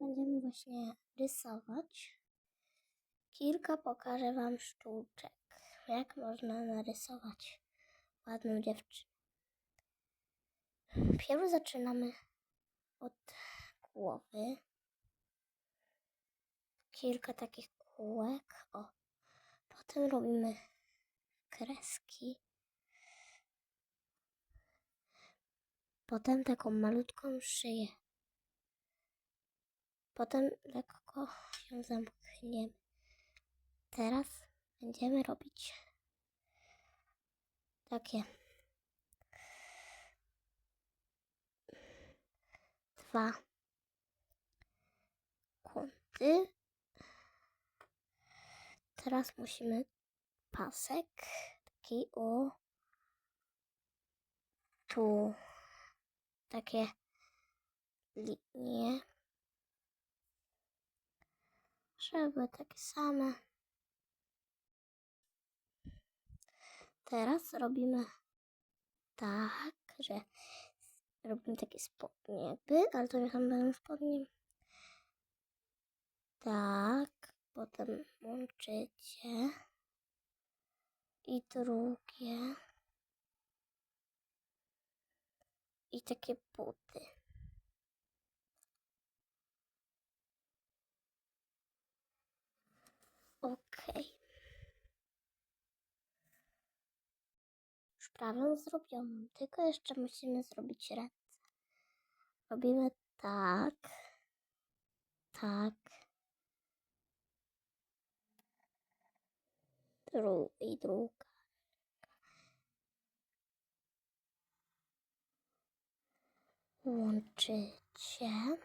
będziemy właśnie rysować. Kilka pokażę Wam sztuczek, jak można narysować ładną dziewczynę. Pierw zaczynamy od głowy. Kilka takich kółek. O. Potem robimy kreski. Potem taką malutką szyję. Potem lekko ją zamkniemy. Teraz będziemy robić takie dwa kąty. Teraz musimy pasek taki o tu takie linie żeby takie same. Teraz robimy tak, że robimy takie spodnie jakby, ale to nie są będą spodnie. Tak, potem łączycie. I drugie. I takie buty. Okej. Już prawie zrobioną, tylko jeszcze musimy zrobić ręce. Robimy tak, tak. Dru i druga. Łączycie.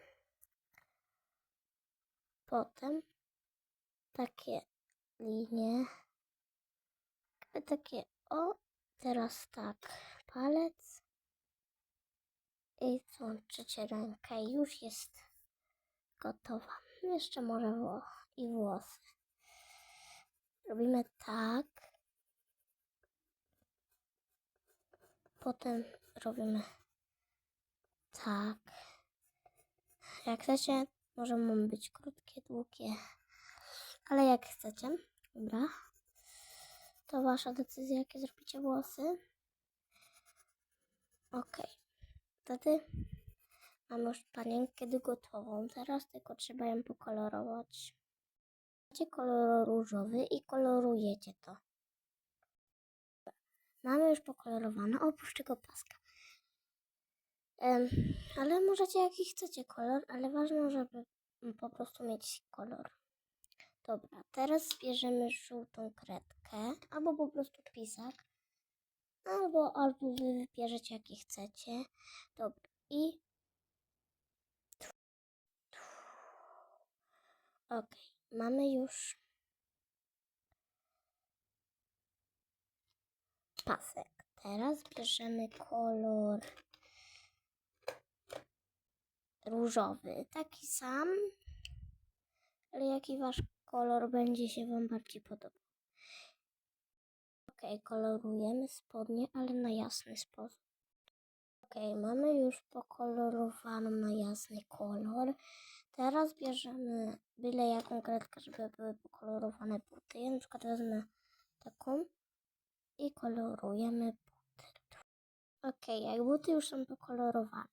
Potem takie linie. Takie o. Teraz tak. Palec. I złączycie rękę. Już jest gotowa. Jeszcze może wło i włosy. Robimy tak. Potem robimy tak. Jak chcecie, możemy być krótkie, długie, ale jak chcecie. Dobra. To wasza decyzja, jakie zrobicie włosy. Ok. Wtedy mamy już panienkę gotową. Teraz tylko trzeba ją pokolorować. Macie kolor różowy i kolorujecie to. Mamy już pokolorowane, oprócz tego paska. Em, ale możecie jaki chcecie kolor, ale ważne, żeby po prostu mieć kolor. Dobra, teraz bierzemy żółtą kredkę, albo po prostu pisak, albo, albo wy wybierzecie jaki chcecie. Dobra, i ok, mamy już pasek. Teraz bierzemy kolor różowy, taki sam, ale jaki wasz kolor będzie się wam bardziej podobał. Ok, kolorujemy spodnie, ale na jasny sposób. Ok, mamy już pokolorowaną na jasny kolor. Teraz bierzemy byle jaką kredkę, żeby były pokolorowane buty. Ja na przykład wezmę taką i kolorujemy buty. Ok, jak buty już są pokolorowane,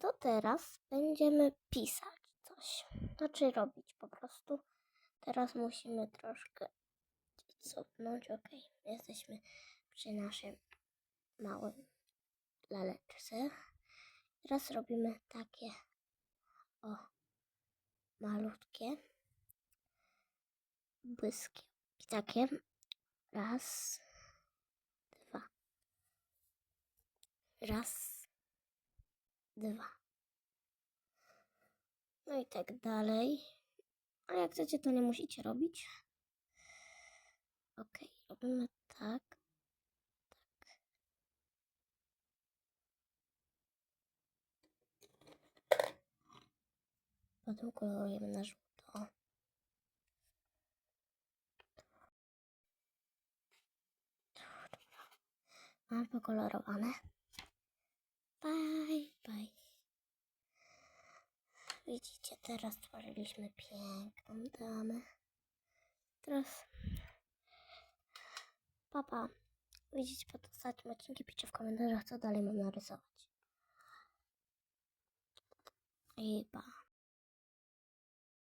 to teraz będziemy pisać coś. Znaczy robić po prostu. Teraz musimy troszkę cofnąć. Ok, jesteśmy przy naszym małym laleczce. Teraz robimy takie o malutkie błyski. I takie raz, dwa. Raz, dwa. No i tak dalej. Ale jak chcecie, to nie musicie robić. Ok, robimy tak. Tak. Potem kolorujemy na żółto. Mam pokolorowane. Bye. Widzicie, teraz stworzyliśmy piękną damę. Teraz papa, widzicie pod ostatnim odcinkiem, piszcie w komentarzach, co dalej mam narysować. I.